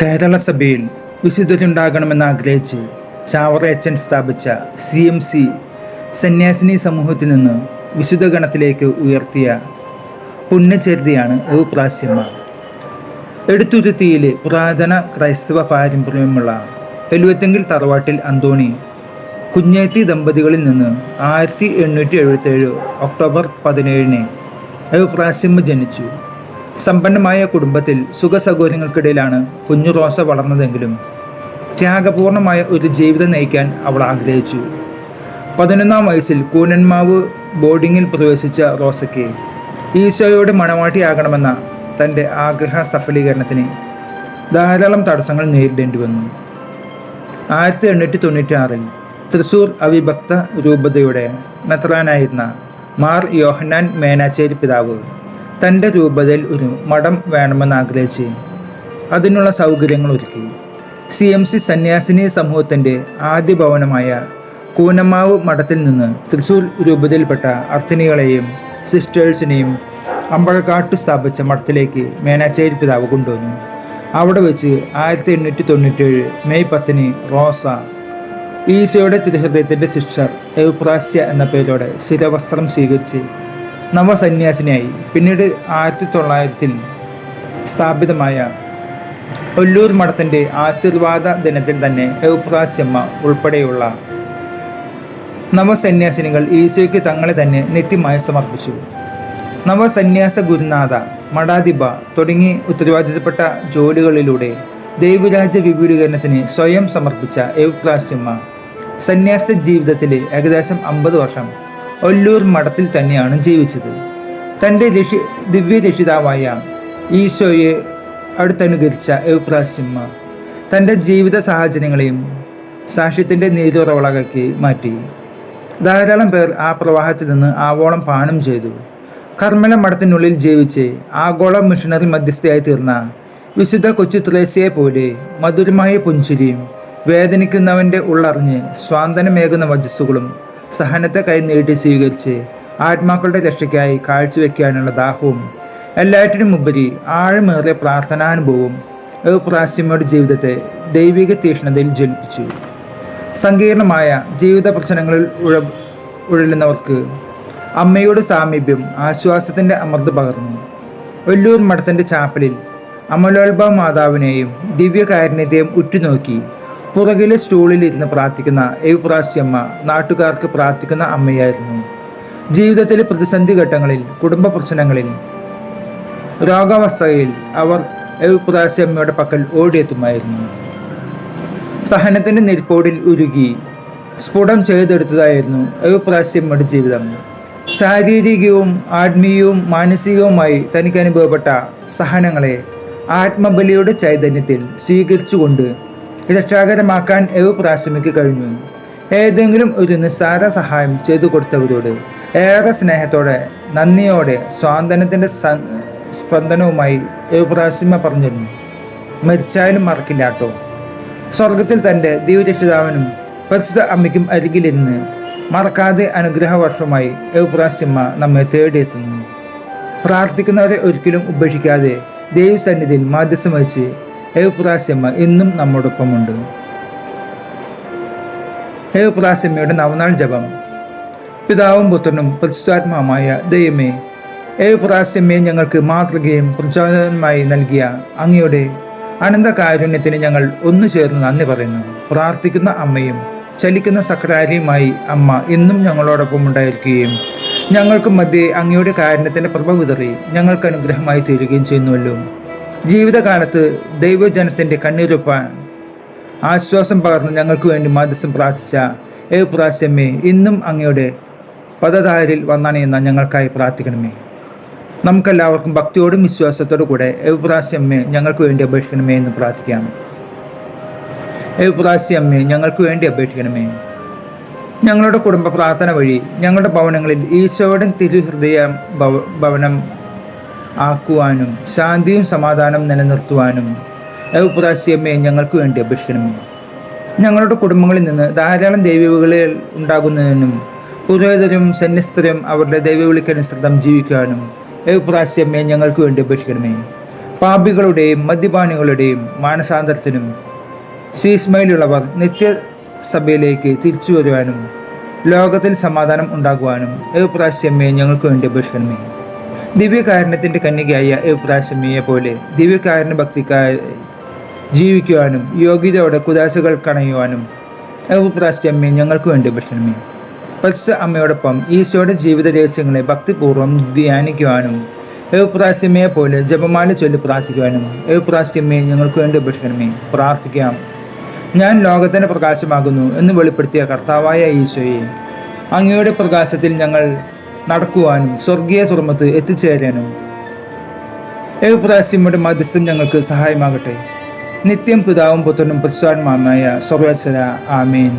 കേരള സഭയിൽ വിശുദ്ധരുണ്ടാകണമെന്ന് ആഗ്രഹിച്ച് ചാവറയച്ചൻ സ്ഥാപിച്ച സി എം സി സന്യാസിനി സമൂഹത്തിൽ നിന്ന് വിശുദ്ധ ഗണത്തിലേക്ക് ഉയർത്തിയ പുണ്യചരിതയാണ് പ്രാസ്യമ്മ എടുത്തുരുത്തിയിലെ പുരാതന ക്രൈസ്തവ പാരമ്പര്യമുള്ള എഴുപത്തെങ്കിൽ തറവാട്ടിൽ അന്തോണി കുഞ്ഞേത്തി ദമ്പതികളിൽ നിന്ന് ആയിരത്തി എണ്ണൂറ്റി എഴുപത്തേഴ് ഒക്ടോബർ പതിനേഴിന് പ്രാസ്യമ്മ ജനിച്ചു. സമ്പന്നമായ കുടുംബത്തിൽ സുഖസൗകര്യങ്ങൾക്കിടയിലാണ് കുഞ്ഞു റോസ വളർന്നതെങ്കിലും ത്യാഗപൂർണമായ ഒരു ജീവിതം നയിക്കാൻ അവൾ ആഗ്രഹിച്ചു. പതിനൊന്നാം വയസ്സിൽ കൂനന്മാവ് ബോർഡിങ്ങിൽ പ്രവേശിച്ച റോസയ്ക്ക് ഈശോയോട് മണവാട്ടിയാകണമെന്ന തന്റെ ആഗ്രഹ സഫലീകരണത്തിന് ധാരാളം തടസ്സങ്ങൾ നേരിടേണ്ടി വന്നു. ആയിരത്തി എണ്ണൂറ്റി തൊണ്ണൂറ്റി ആറിൽ തൃശൂർ അവിഭക്ത രൂപതയുടെ മെത്രാനായിരുന്ന മാർ യോഹന്നാൻ മേനാച്ചേരി പിതാവ് തന്റെ രൂപതയിൽ ഒരു മഠം വേണമെന്ന് ആഗ്രഹിച്ച് അതിനുള്ള സൗകര്യങ്ങൾ ഒരുക്കി. സി എം സി സന്യാസിനി സമൂഹത്തിന്റെ ആദ്യ ഭവനമായ കൂനമാവ് മഠത്തിൽ നിന്ന് തൃശൂർ രൂപതയിൽപ്പെട്ട അർത്ഥിനികളെയും സിസ്റ്റേഴ്സിനെയും അമ്പഴക്കാട്ട് സ്ഥാപിച്ച മഠത്തിലേക്ക് മേനാച്ചേരി പിതാവ് കൊണ്ടുവന്നു. അവിടെ വെച്ച് ആയിരത്തി എണ്ണൂറ്റി തൊണ്ണൂറ്റേഴ് മെയ് പത്തിന് റോസ ഈശോയുടെ തിരുഹൃദയത്തിന്റെ സിസ്റ്റർ എവുപ്രാസ്യ എന്ന പേരോടെ ശിരവസ്ത്രം സ്വീകരിച്ച് നവസന്യാസിനിയായി. പിന്നീട് ആയിരത്തി തൊള്ളായിരത്തിൽ സ്ഥാപിതമായ ഒല്ലൂർ മഠത്തിന്റെ ആശീർവാദ ദിനത്തിൽ തന്നെ എവുപ്രാസ്യമ്മ ഉൾപ്പെടെയുള്ള നവസന്യാസിനികൾ ഈശോയ്ക്ക് തങ്ങളെ തന്നെ നിത്യമായി സമർപ്പിച്ചു. നവസന്യാസ ഗുരുനാഥ മഠാധിപ തുടങ്ങി ഉത്തരവാദിത്തപ്പെട്ട ജോലികളിലൂടെ ദൈവരാജ്യ വിപുലീകരണത്തിന് സ്വയം സമർപ്പിച്ച എവുപ്രാസ്യമ്മ സന്യാസ ജീവിതത്തിലെ ഏകദേശം അമ്പത് വർഷം ഒല്ലൂർ മഠത്തിൽ തന്നെയാണ് ജീവിച്ചത്. തന്റെ രക്ഷി ദിവ്യരക്ഷിതാവായ ഈശോയെ അടുത്തനുകരിച്ച എവുപ്രാസ്യമ്മ തന്റെ ജീവിത സാഹചര്യങ്ങളെയും സാക്ഷ്യത്തിന്റെ നീരുറവളകൾക്ക് മാറ്റി. ധാരാളം പേർ ആ പ്രവാഹത്തിൽ നിന്ന് ആവോളം പാനം ചെയ്തു. കർമ്മല മഠത്തിനുള്ളിൽ ജീവിച്ച് ആഗോള മിഷണറി മധ്യസ്ഥയായി തീർന്ന വിശുദ്ധ കൊച്ചു ത്രേസ്യയെ പോലെ മധുരമായ പുഞ്ചിരിയും വേദനിക്കുന്നവന്റെ ഉള്ളറിഞ്ഞ് സ്വാന്തനമേകുന്ന വജസ്സുകളും സഹനത്തെ കൈ നീട്ടി സ്വീകരിച്ച് ആത്മാക്കളുടെ രക്ഷയ്ക്കായി കാഴ്ചവെക്കാനുള്ള ദാഹവും എല്ലാറ്റിനും ഉപരി ആഴമേറിയ പ്രാർത്ഥനാനുഭവവും ഏപ്രാസ്യമ്മയുടെ ജീവിതത്തെ ദൈവിക തീക്ഷ്ണതയിൽ ജ്വലിപ്പിച്ചു. സങ്കീർണമായ ജീവിത പ്രശ്നങ്ങളിൽ ഉഴ ഉഴലുന്നവർക്ക് അമ്മയുടെ സാമീപ്യം ആശ്വാസത്തിന്റെ അമൃത് പകർന്നു. ഒല്ലൂർ മഠത്തിന്റെ ചാപ്പലിൽ അമലോത്ഭ മാതാവിനെയും ദിവ്യകാരുണ്യത്തെയും ഉറ്റുനോക്കി പുറകിലെ സ്റ്റൂളിൽ ഇരുന്ന് പ്രാർത്ഥിക്കുന്ന എവുപ്രാസ്യമ്മ നാട്ടുകാർക്ക് പ്രാർത്ഥിക്കുന്ന അമ്മയായിരുന്നു. ജീവിതത്തിലെ പ്രതിസന്ധി ഘട്ടങ്ങളിൽ കുടുംബ പ്രശ്നങ്ങളിൽ രോഗാവസ്ഥയിൽ അവർ എവുപ്രാസ്യമ്മയുടെ പക്കൽ ഓടിയെത്തുമായിരുന്നു. സഹനത്തിന്റെ നെരിപ്പോടിൽ ഉരുകി സ്ഫുടം ചെയ്തെടുത്തതായിരുന്നു എവുപ്രാസ്യമ്മയുടെ ജീവിതം. ശാരീരികവും ആത്മീയവും മാനസികവുമായി തനിക്ക് അനുഭവപ്പെട്ട സഹനങ്ങളെ ആത്മബലിയുടെ ചൈതന്യത്തിൽ സ്വീകരിച്ചുകൊണ്ട് രക്ഷാകരമാക്കാൻ എവ് പ്രാശ്രമിക്ക് കഴിഞ്ഞു. ഏതെങ്കിലും ഒരു നിസ്സാര സഹായം ചെയ്തു കൊടുത്തവരോട് ഏറെ സ്നേഹത്തോടെ നന്ദിയോടെ സ്വാതന്ത്ര്യത്തിന്റെ സ്പന്ദനവുമായി എവ് പ്രാശ്രമ പറഞ്ഞിരുന്നു മരിച്ചാലും മറക്കില്ല കേട്ടോ. സ്വർഗത്തിൽ തന്റെ ദൈവരക്ഷിതാവിനും പരിശുദ്ധ അമ്മയ്ക്കും അരികിലിരുന്ന് മറക്കാതെ അനുഗ്രഹവർഷമായി എവുപ്രാശ്യമ്മ നമ്മെ തേടിയെത്തുന്നു. പ്രാർത്ഥിക്കുന്നവരെ ഒരിക്കലും ഉപേക്ഷിക്കാതെ ദൈവസന്നിധിയിൽ മാധ്യസ്ഥം വഹിച്ച് ഹേവപ്രാസ്യമ്മ ഇന്നും നമ്മോടൊപ്പമുണ്ട്. ഹേവപ്രാസ്യമ്മയുടെ നവനാൾ ജപം. പിതാവും പുത്രനും പ്രതിഷ്ഠാത്മാവുമായ ദൈവമേ ഹേവപ്രാസ്യമ്മയെ ഞങ്ങൾക്ക് മാതൃകയും പ്രചോദനമായി നൽകിയ അങ്ങയുടെ അനന്തകാരുണ്യത്തിന് ഞങ്ങൾ ഒന്നു ചേർന്ന് നന്ദി പറയുന്നു. പ്രാർത്ഥിക്കുന്ന അമ്മയും ചലിക്കുന്ന സക്രാരിയുമായി അമ്മ എന്നും ഞങ്ങളോടൊപ്പം ഉണ്ടായിരിക്കുകയും ഞങ്ങൾക്ക് മധ്യേ അങ്ങയുടെ കാരുണ്യത്തിന്റെ പ്രഭ വിതറി ഞങ്ങൾക്ക് അനുഗ്രഹമായി തീരുകയും ചെയ്യുന്നുവല്ലോ. ജീവിതകാലത്ത് ദൈവജനത്തിന്റെ കണ്ണീരൊപ്പാൻ ആശ്വാസം പകർന്ന് ഞങ്ങൾക്ക് വേണ്ടി മാധ്യസ്ഥം പ്രാർത്ഥിച്ച ഏ പ്രാശ്യമേ ഇന്നും അങ്ങയുടെ പദധാരിൽ വന്നണയുന്ന ഞങ്ങൾക്കായി പ്രാർത്ഥിക്കണമേ. നമുക്കെല്ലാവർക്കും ഭക്തിയോടും വിശ്വാസത്തോടു കൂടെ ഏപ്രാശ്യമ്മേ ഞങ്ങൾക്ക് വേണ്ടി അപേക്ഷിക്കണമേ എന്ന് പ്രാർത്ഥിക്കാം. ഏപ്രാശ്യമ്മേ ഞങ്ങൾക്ക് വേണ്ടി അപേക്ഷിക്കണമേ. ഞങ്ങളുടെ കുടുംബ പ്രാർത്ഥന വഴി ഞങ്ങളുടെ ഭവനങ്ങളിൽ ഈശോയുടെ തിരുഹൃദയ ഭവനം ആക്കുവാനും ശാന്തിയും സമാധാനം നിലനിർത്തുവാനും. ഏപ്രാശ്യമ്മേ ഞങ്ങൾക്ക് വേണ്ടി അപേക്ഷിക്കണമേ. ഞങ്ങളുടെ കുടുംബങ്ങളിൽ നിന്ന് ധാരാളം ദൈവവിളികൾ ഉണ്ടാകുന്നതിനും പുരോഹിതരും സന്യസ്തരും അവരുടെ ദൈവവിളിക്കനുസൃതം ജീവിക്കാനും ഏപ്രാശ്യമ്മേ ഞങ്ങൾക്ക് വേണ്ടി അപേക്ഷിക്കണമേ. പാപികളുടെയും മദ്യപാനികളുടെയും മാനസാന്തരത്തിനും ശീസ്മയിലുള്ളവർ നിത്യസഭയിലേക്ക് തിരിച്ചു വരുവാനും ലോകത്തിൽ സമാധാനം ഉണ്ടാകുവാനും ഏപ്രാശ്യമ്മയെ ഞങ്ങൾക്ക് വേണ്ടി അപേക്ഷിക്കണമേ. ദിവ്യകാരുണ്യത്തിന്റെ കന്യകയായ ഏപ്രാശ്യമ്മയെ പോലെ ദിവ്യകാരണ ഭക്തിക്കായി ജീവിക്കുവാനും യോഗ്യതയോടെ കുദാശകൾ കണയുവാനും ഏപ്രാശ്യമ്മയെ ഞങ്ങൾക്ക് വേണ്ടി ഭക്ഷണമേ പരിശുദ്ധ അമ്മയോടൊപ്പം ഈശോയുടെ ജീവിത രഹസ്യങ്ങളെ ഭക്തിപൂർവം ധ്യാനിക്കുവാനും ഏപ്രാശ്യമയെ പോലെ ജപമാല ചൊല്ലി പ്രാർത്ഥിക്കുവാനും ഏപ്രാശ്യമയെ ഞങ്ങൾക്ക് വേണ്ടി ഭക്ഷണമേ പ്രാർത്ഥിക്കാം. ഞാൻ ലോകത്തിന് പ്രകാശമാകുന്നു എന്ന് വെളിപ്പെടുത്തിയ കർത്താവായ ഈശോയെ അങ്ങയുടെ പ്രകാശത്തിൽ ഞങ്ങൾ നടക്കുവാനും സ്വർഗീയ തുറമത്ത് എത്തിച്ചേരാനും. ഏപ്രാശ്യമ്മയുടെ മധ്യസ്ഥം ഞങ്ങൾക്ക് സഹായമാകട്ടെ. നിത്യം പിതാവും പുത്രനും പ്രസാത്മാമായ സർവേശ്വര ആമേൻ.